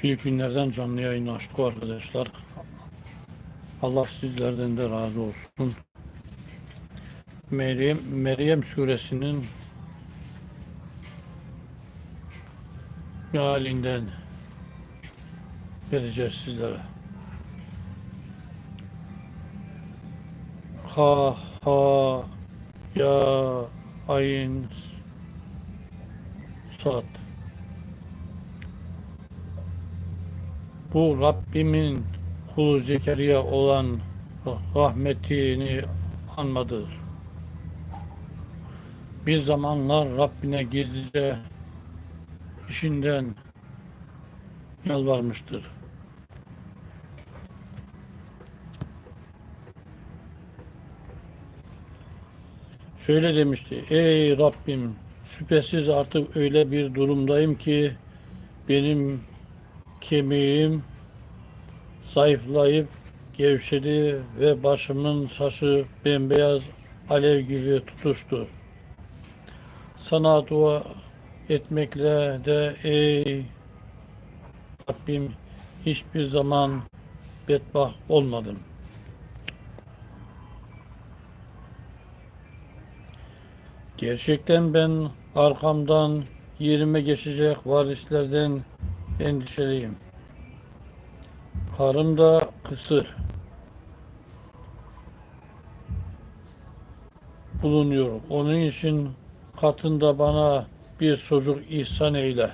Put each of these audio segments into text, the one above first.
Filipinler'den canlı yayın açtık arkadaşlar. Allah sizlerden de razı olsun. Meryem, Meryem suresinin mealinden vereceğiz sizlere. Ha ha ya ayn sad bu Rabbimin kulu Zekeriya olan rahmetini anmadır. Bir zamanlar Rabbine gizlice işinden yalvarmıştır. Şöyle demişti. Ey Rabbim şüphesiz artık öyle bir durumdayım ki benim kemiğim zayıflayıp gevşedi ve başımın saçı bembeyaz alev gibi tutuştu. Sana dua etmekle de ey Rabbim hiçbir zaman bedbaht olmadım. Gerçekten ben arkamdan yerime geçecek varislerden endişeliyim. Karım da kısır. bulunuyor. Onun için katında bana bir çocuk ihsan eyle.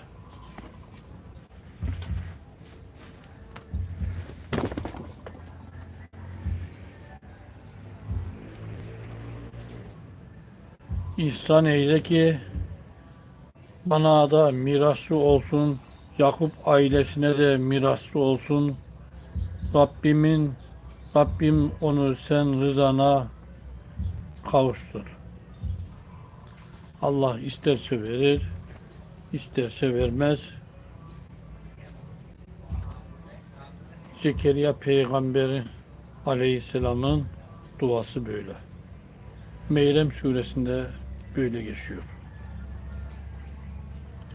İhsan eyle ki bana da mirasçı olsun, Yakup ailesine de mirasçı olsun. Rabbimin Rabbim onu sen rızana kavuştur. Allah isterse verir, isterse vermez. Zekeriya peygamberi aleyhisselamın duası böyle. Meyrem suresinde böyle geçiyor.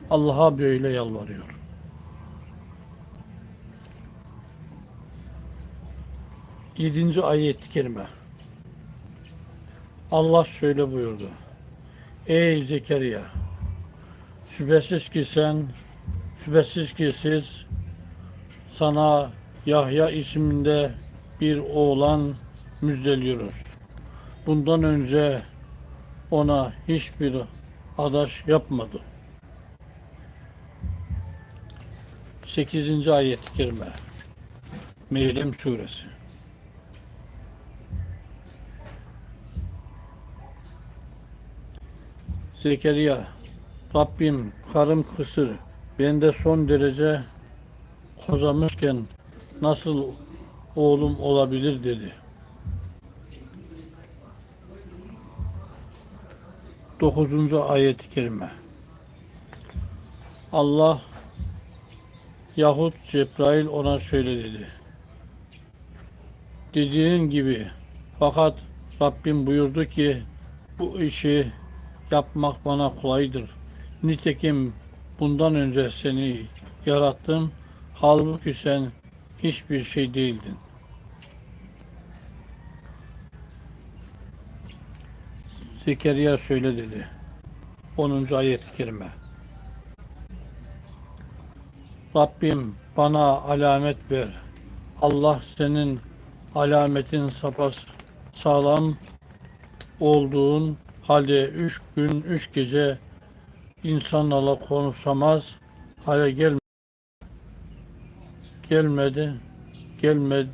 Allah'a böyle yalvarıyor. Yedinci ayet-i kerime. Allah şöyle buyurdu. Ey Zekeriya! Şüphesiz ki sen, şüphesiz ki siz sana Yahya isminde bir oğlan müjdeliyoruz. Bundan önce ona hiçbir adaş yapmadı. 8. ayet-i kerime Meryem suresi Zekeriya Rabbim karım kısır ben de son derece kozamışken nasıl oğlum olabilir dedi. 9. ayet-i kerime Allah yahut Cebrail ona şöyle dedi. Dediğin gibi fakat Rabbim buyurdu ki bu işi yapmak bana kolaydır. Nitekim bundan önce seni yarattım. Halbuki sen hiçbir şey değildin. Zekeriya şöyle dedi. 10. ayet-i kerime. Rabbim bana alamet ver. Allah senin alametin sapas sağlam olduğun halde üç gün üç gece insanlarla konuşamaz hale gel gelmedi gelmedi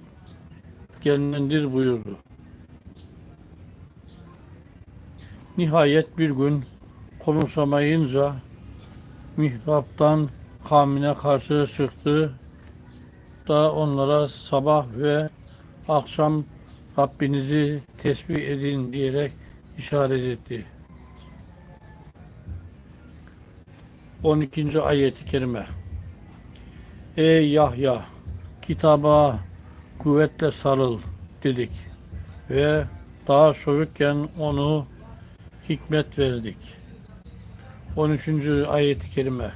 gelmendir buyurdu. Nihayet bir gün konuşamayınca mihraptan kavmine karşı çıktı da onlara sabah ve akşam Rabbinizi tesbih edin diyerek işaret etti. 12. ayet-i kerime Ey Yahya kitaba kuvvetle sarıl dedik ve daha çocukken onu hikmet verdik. 13. ayet-i kerime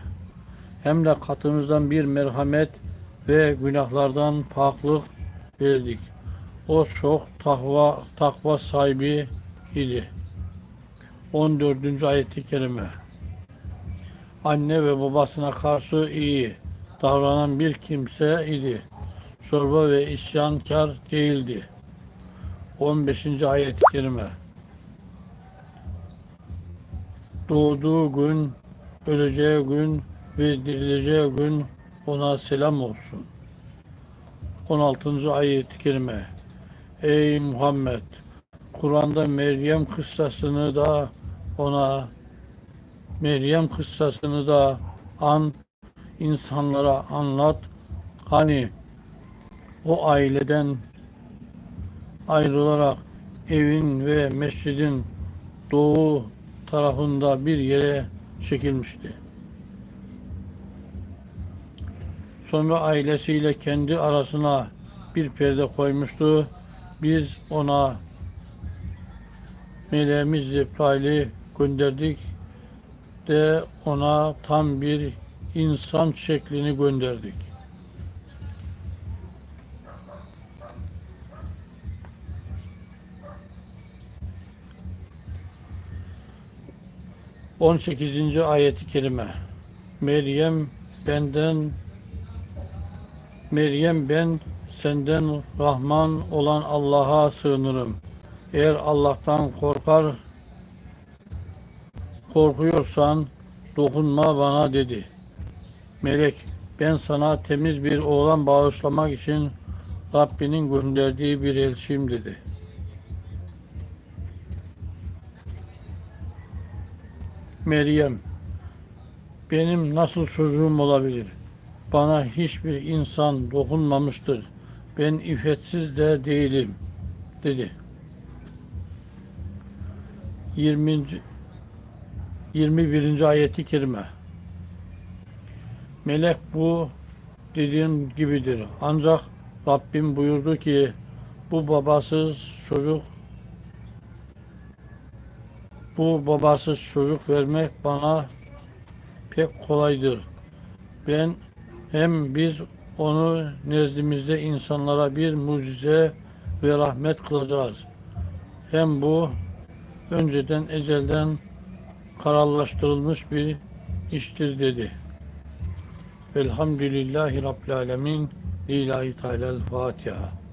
hem de katımızdan bir merhamet ve günahlardan paklık verdik. O çok takva, takva sahibi idi. 14. ayet-i kerime. Anne ve babasına karşı iyi davranan bir kimse idi. Çorba ve isyankar değildi. 15. ayet-i kerime. Doğduğu gün, öleceği gün ve dirileceği gün ona selam olsun. 16. ayet-i kerime. Ey Muhammed! Kur'an'da Meryem kıssasını da ona Meryem kıssasını da an insanlara anlat. Hani o aileden ayrılarak evin ve mescidin doğu tarafında bir yere çekilmişti. Sonra ailesiyle kendi arasına bir perde koymuştu. Biz ona meleğimiz Cebrail'i gönderdik de ona tam bir insan şeklini gönderdik. On sekizinci ayeti kerime. Meryem benden Meryem ben senden Rahman olan Allah'a sığınırım. Eğer Allah'tan korkar korkuyorsan dokunma bana dedi. Melek ben sana temiz bir oğlan bağışlamak için Rabbinin gönderdiği bir elçiyim dedi. Meryem benim nasıl çocuğum olabilir? Bana hiçbir insan dokunmamıştır. Ben iffetsiz de değilim dedi. 20. 21. ayeti kerime. Melek bu dediğin gibidir. Ancak Rabbim buyurdu ki bu babasız çocuk bu babasız çocuk vermek bana pek kolaydır. Ben hem biz onu nezdimizde insanlara bir mucize ve rahmet kılacağız. Hem bu önceden ezelden kararlaştırılmış bir iştir dedi. Velhamdülillahi Rabbil Alemin. Lillahi Teala'l Fatiha.